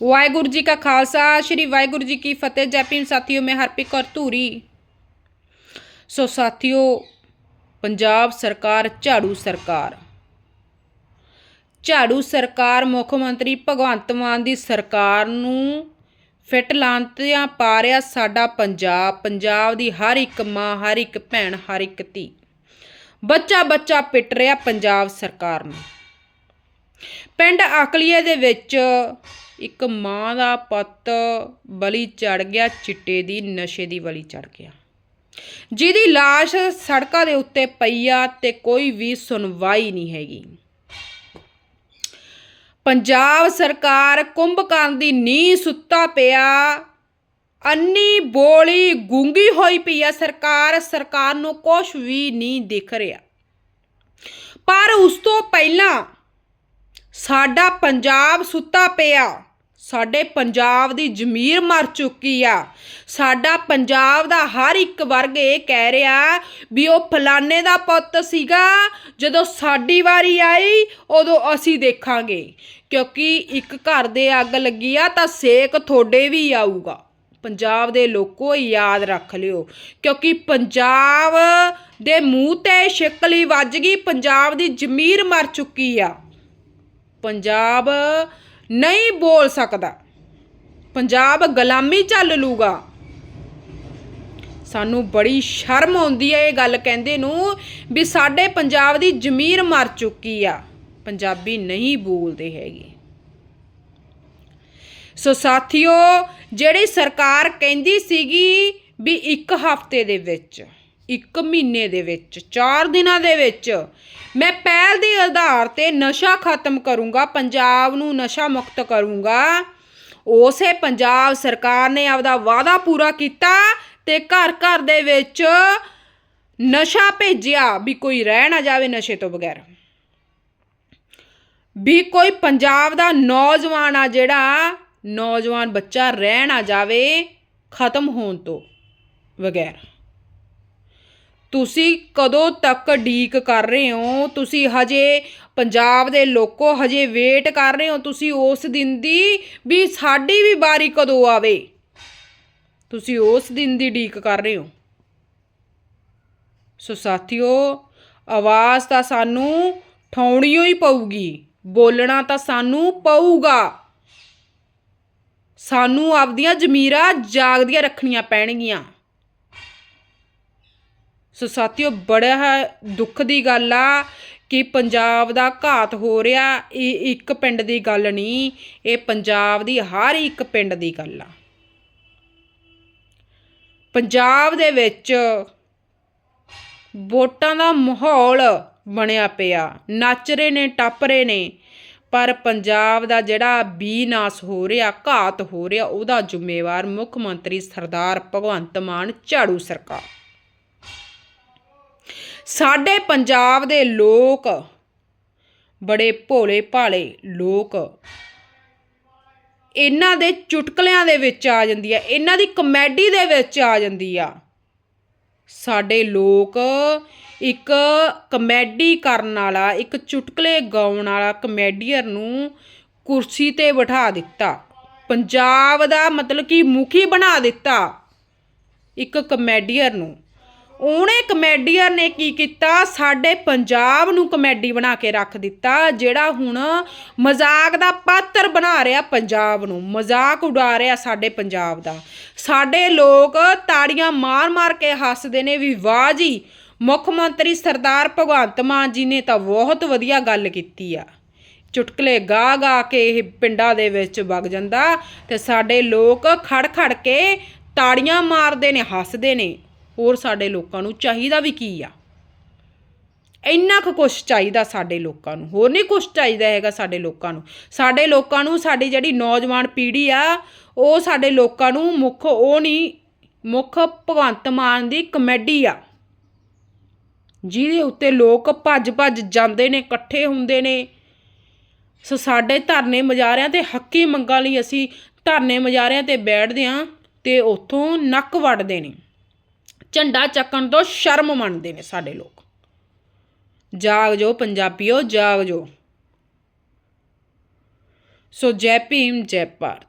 ਵਾਹਿਗੁਰੂ ਜੀ ਕਾ ਖਾਲਸਾ, ਸ੍ਰੀ ਵਾਹਿਗੁਰੂ ਜੀ ਕੀ ਫਤਿਹ। ਜੈ ਭੀਮ ਸਾਥੀਓ, ਮੈਂ ਹਰਪ੍ਰੀਤ ਕੌਰ ਧੂਰੀ। ਸੋ ਸਾਥੀਓ, ਪੰਜਾਬ ਸਰਕਾਰ, ਝਾੜੂ ਸਰਕਾਰ। ਝਾੜੂ ਸਰਕਾਰ ਮੁੱਖ ਮੰਤਰੀ ਭਗਵੰਤ ਮਾਨ ਦੀ ਸਰਕਾਰ ਨੂੰ ਫਿੱਟ ਲਾਂਤਿਆਂ ਪਾ ਰਿਹਾ ਸਾਡਾ ਪੰਜਾਬ। ਪੰਜਾਬ ਦੀ ਹਰ ਇੱਕ ਮਾਂ, ਹਰ ਇੱਕ ਭੈਣ, ਹਰ ਇੱਕ ਧੀ। ਬੱਚਾ ਬੱਚਾ ਪਿੱਟ ਰਿਹਾ ਪੰਜਾਬ ਸਰਕਾਰ ਨੂੰ। ਪਿੰਡ ਆਕਲੀਏ ਦੇ ਵਿੱਚ ਇੱਕ ਮਾਂ ਦਾ ਪੁੱਤ ਬਲੀ ਚੜ ਗਿਆ, ਚਿੱਟੇ ਦੀ, ਨਸ਼ੇ ਦੀ ਬਲੀ ਚੜ ਗਿਆ। ਜਿਹਦੀ লাশ ਸੜਕਾਂ ਦੇ ਉੱਤੇ ਪਈ ਆ ਤੇ ਕੋਈ ਵੀ ਸੁਣਵਾਈ ਨਹੀਂ ਹੈਗੀ। ਪੰਜਾਬ ਸਰਕਾਰ ਕੁੰਭਕਰਨ ਦੀ ਨੀਂਹ ਸੁੱਤਾ ਪਿਆ। ਅੰਨੀ ਬੋਲੀ ਗੂੰਗੀ ਹੋਈ ਪਈ ਆ ਸਰਕਾਰ ਸਰਕਾਰ ਨੂੰ ਕੁਝ ਵੀ ਨਹੀਂ ਦਿਖ ਰਿਹਾ। ਪਰ ਉਸ ਤੋਂ ਪਹਿਲਾਂ ਸਾਡਾ ਪੰਜਾਬ ਸੁੱਤਾ ਪਿਆ। ਸਾਡੇ ਪੰਜਾਬ ਦੀ ਜ਼ਮੀਰ ਮਰ ਚੁੱਕੀ ਆ। ਸਾਡਾ ਪੰਜਾਬ ਦਾ ਹਰ ਇੱਕ ਵਰਗ ਇਹ ਕਹਿ ਰਿਹਾ ਵੀ ਉਹ ਫਲਾਣੇ ਦਾ ਪੁੱਤ ਸੀਗਾ। ਜਦੋਂ ਸਾਡੀ ਵਾਰੀ ਆਈ, ਉਦੋਂ ਅਸੀਂ ਦੇਖਾਂਗੇ। ਕਿਉਂਕਿ ਇੱਕ ਘਰ ਦੇ ਅੱਗ ਲੱਗੀ ਆ ਤਾਂ ਸੇਕ ਤੁਹਾਡੇ ਵੀ ਆਊਗਾ। ਪੰਜਾਬ ਦੇ ਲੋਕੋ ਯਾਦ ਰੱਖ ਲਿਓ। ਕਿਉਂਕਿ ਪੰਜਾਬ ਦੇ ਮੂੰਹ ਤੇ ਸ਼ਿਕਲੀ ਵੱਜ ਗਈ, ਪੰਜਾਬ ਦੀ ਜ਼ਮੀਰ ਮਰ ਚੁੱਕੀ ਆ। ਪੰਜਾਬ ਨਹੀਂ ਬੋਲ ਸਕਦਾ। ਪੰਜਾਬ ਗੁਲਾਮੀ ਚੱਲ ਲੂਗਾ। ਸਾਨੂੰ ਬੜੀ ਸ਼ਰਮ ਆਉਂਦੀ ਹੈ ਇਹ ਗੱਲ ਕਹਿੰਦੇ ਨੂੰ ਵੀ ਸਾਡੇ ਪੰਜਾਬ ਦੀ ਜ਼ਮੀਰ ਮਰ ਚੁੱਕੀ ਆ। ਪੰਜਾਬੀ ਨਹੀਂ ਬੋਲਦੇ ਹੈਗੇ। ਸੋ ਸਾਥੀਓ, ਜਿਹੜੀ ਸਰਕਾਰ ਕਹਿੰਦੀ ਸੀਗੀ ਵੀ ਇੱਕ ਹਫ਼ਤੇ ਦੇ ਵਿੱਚ ਇੱਕ ਮਹੀਨੇ ਦੇ ਵਿੱਚ 4 ਦਿਨਾਂ ਦੇ ਵਿੱਚ ਮੈਂ ਪਹਿਲ ਦੇ ਆਧਾਰ ਤੇ ਨਸ਼ਾ ਖਤਮ ਕਰੂੰਗਾ, ਪੰਜਾਬ ਨੂੰ ਨਸ਼ਾ ਮੁਕਤ ਕਰੂੰਗਾ। ਉਸੇ ਪੰਜਾਬ ਸਰਕਾਰ ਨੇ ਆਪਦਾ ਵਾਅਦਾ ਪੂਰਾ ਕੀਤਾ ਤੇ ਘਰ ਘਰ ਦੇ ਵਿੱਚ ਨਸ਼ਾ ਭੇਜਿਆ ਵੀ ਕੋਈ ਰਹਿ ਨਾ ਜਾਵੇ ਨਸ਼ੇ ਤੋਂ ਬਗੈਰ। ਵੀ ਕੋਈ ਪੰਜਾਬ ਦਾ ਨੌਜਵਾਨ ਆ ਜਿਹੜਾ ਨੌਜਵਾਨ ਬੱਚਾ ਰਹਿ ਨਾ ਜਾਵੇ ਖਤਮ ਹੋਣ ਤੋਂ ਬਗੈਰ। ਤੁਸੀਂ ਕਦੋਂ ਤੱਕ ਉਡੀਕ ਕਰ ਰਹੇ ਹੋ? ਤੁਸੀਂ ਹਜੇ ਪੰਜਾਬ ਦੇ ਲੋਕੋ ਹਜੇ ਵੇਟ ਕਰ ਰਹੇ ਹੋ? ਤੁਸੀਂ ਉਸ ਦਿਨ ਦੀ ਵੀ ਸਾਡੀ ਵੀ ਵਾਰੀ ਕਦੋਂ ਆਵੇ? ਤੁਸੀਂ ਉਸ ਦਿਨ ਦੀ ਉਡੀਕ ਕਰ ਰਹੇ ਹੋ? ਸੋ ਸਾਥੀਓ, ਆਵਾਜ਼ ਤਾਂ ਸਾਨੂੰ ਠਾਉਣੀ ਹੀ ਪਊਗੀ, ਬੋਲਣਾ ਤਾਂ ਸਾਨੂੰ ਪਊਗਾ। ਸਾਨੂੰ ਆਪਦੀਆਂ ਜ਼ਮੀਰਾਂ ਜਾਗਦੀਆਂ ਰੱਖਣੀਆਂ ਪੈਣਗੀਆਂ। ਸੋ ਸਾਥੀਓ, ਬੜਾ ਦੁੱਖ ਦੀ ਗੱਲ ਆ ਕਿ ਪੰਜਾਬ ਦਾ ਘਾਤ ਹੋ ਰਿਹਾ। ਇਹ ਇੱਕ ਪਿੰਡ ਦੀ ਗੱਲ ਨਹੀਂ, ਇਹ ਪੰਜਾਬ ਦੀ ਹਰ ਇੱਕ ਪਿੰਡ ਦੀ ਗੱਲ ਆ। ਪੰਜਾਬ ਦੇ ਵਿੱਚ ਵੋਟਾਂ ਦਾ ਮਾਹੌਲ ਬਣਿਆ ਪਿਆ। ਨੱਚ ਰਹੇ ਨੇ, ਟੱਪ ਰਹੇ ਨੇ, ਪਰ ਪੰਜਾਬ ਦਾ ਜਿਹੜਾ ਬੀਨਾਸ ਹੋ ਰਿਹਾ, ਘਾਤ ਹੋ ਰਿਹਾ, ਉਹਦਾ ਜ਼ਿੰਮੇਵਾਰ ਮੁੱਖ ਮੰਤਰੀ ਸਰਦਾਰ ਭਗਵੰਤ ਮਾਨ, ਝਾੜੂ ਸਰਕਾਰ। ਸਾਡੇ ਪੰਜਾਬ ਦੇ ਲੋਕ ਬੜੇ ਭੋਲੇ ਭਾਲੇ ਲੋਕ। ਇਹਨਾਂ ਦੇ ਚੁਟਕਲਿਆਂ ਦੇ ਵਿੱਚ ਆ ਜਾਂਦੀ ਆ, ਇਹਨਾਂ ਦੀ ਕਮੇਡੀ ਦੇ ਵਿੱਚ ਆ ਜਾਂਦੀ ਆ। ਸਾਡੇ ਲੋਕ ਇੱਕ ਕਮੇਡੀ ਕਰਨ ਵਾਲਾ, ਇੱਕ ਚੁਟਕਲੇ ਗਾਉਣ ਵਾਲਾ ਕਮੇਡੀਅਰ ਨੂੰ ਕੁਰਸੀ ਤੇ ਬਿਠਾ ਦਿੱਤਾ। ਪੰਜਾਬ ਦਾ ਮਤਲਬ ਕਿ ਮੁਖੀ ਬਣਾ ਦਿੱਤਾ ਇੱਕ ਕਮੇਡੀਅਰ ਨੂੰ। ਉਹਨੇ ਕਮੇਡੀਅਨ ਨੇ ਕੀ ਕੀਤਾ? ਸਾਡੇ ਪੰਜਾਬ ਨੂੰ ਕਮੇਡੀ ਬਣਾ ਕੇ ਰੱਖ ਦਿੱਤਾ, ਜਿਹੜਾ ਹੁਣ ਮਜ਼ਾਕ ਦਾ ਪਾਤਰ ਬਣਾ ਰਿਹਾ ਪੰਜਾਬ ਨੂੰ, ਮਜ਼ਾਕ ਉਡਾ ਰਿਹਾ ਸਾਡੇ ਪੰਜਾਬ ਦਾ। ਸਾਡੇ ਲੋਕ ਤਾੜੀਆਂ ਮਾਰ-ਮਾਰ ਕੇ ਹੱਸਦੇ ਨੇ ਵੀ ਵਾਹ ਜੀ, ਮੁੱਖ ਮੰਤਰੀ ਸਰਦਾਰ ਭਗਵੰਤ ਮਾਨ ਜੀ ਨੇ ਤਾਂ ਬਹੁਤ ਵਧੀਆ ਗੱਲ ਕੀਤੀ ਆ। ਚੁਟਕਲੇ ਗਾ ਗਾ ਕੇ ਇਹ ਪਿੰਡਾਂ ਦੇ ਵਿੱਚ ਵਗ ਜਾਂਦਾ ਤੇ ਸਾਡੇ ਲੋਕ ਖੜ ਖੜ ਕੇ ਤਾੜੀਆਂ ਮਾਰਦੇ ਨੇ, ਹੱਸਦੇ ਨੇ। ਹੋਰ ਸਾਡੇ ਲੋਕਾਂ ਨੂੰ ਚਾਹੀਦਾ ਵੀ ਕੀ ਆ? ਇੰਨਾ ਕੁ ਕੁਛ ਚਾਹੀਦਾ ਸਾਡੇ ਲੋਕਾਂ ਨੂੰ, ਹੋਰ ਨਹੀਂ ਕੁਛ ਚਾਹੀਦਾ ਹੈਗਾ ਸਾਡੇ ਲੋਕਾਂ ਨੂੰ। ਸਾਡੇ ਲੋਕਾਂ ਨੂੰ ਸਾਡੀ ਜਿਹੜੀ ਨੌਜਵਾਨ ਪੀੜ੍ਹੀ ਆ, ਉਹ ਸਾਡੇ ਲੋਕਾਂ ਨੂੰ ਮੁੱਖ, ਉਹ ਨਹੀਂ, ਮੁੱਖ ਭਗਵੰਤ ਮਾਨ ਦੀ ਕਮੇਡੀ ਆ। ਜਿਹਦੇ ਉੱਤੇ ਲੋਕ ਭੱਜ ਭੱਜ ਜਾਂਦੇ ਨੇ, ਇਕੱਠੇ ਹੁੰਦੇ ਨੇ। ਸੋ ਸਾਡੇ ਧਰਨੇ ਮਜਾਰਿਆਂ ਤੇ ਹੱਕੀ ਮੰਗਾਂ ਲਈ ਅਸੀਂ ਧਰਨੇ ਮਜਾਰਿਆਂ ਤੇ ਬੈਠਦੇ ਆਂ ਤੇ ਉੱਥੋਂ ਨੱਕ ਵੱਢਦੇ ਨੇ। ਝੰਡਾ ਚੱਕਣ ਤੋਂ ਸ਼ਰਮ ਮੰਨਦੇ ਨੇ ਸਾਡੇ ਲੋਕ। ਜਾਗ ਜੋ ਪੰਜਾਬੀਓ, ਜਾਗ ਜੋ। ਸੋ ਜੈ ਭੀਮ, ਜੈ ਭਾਰਤ।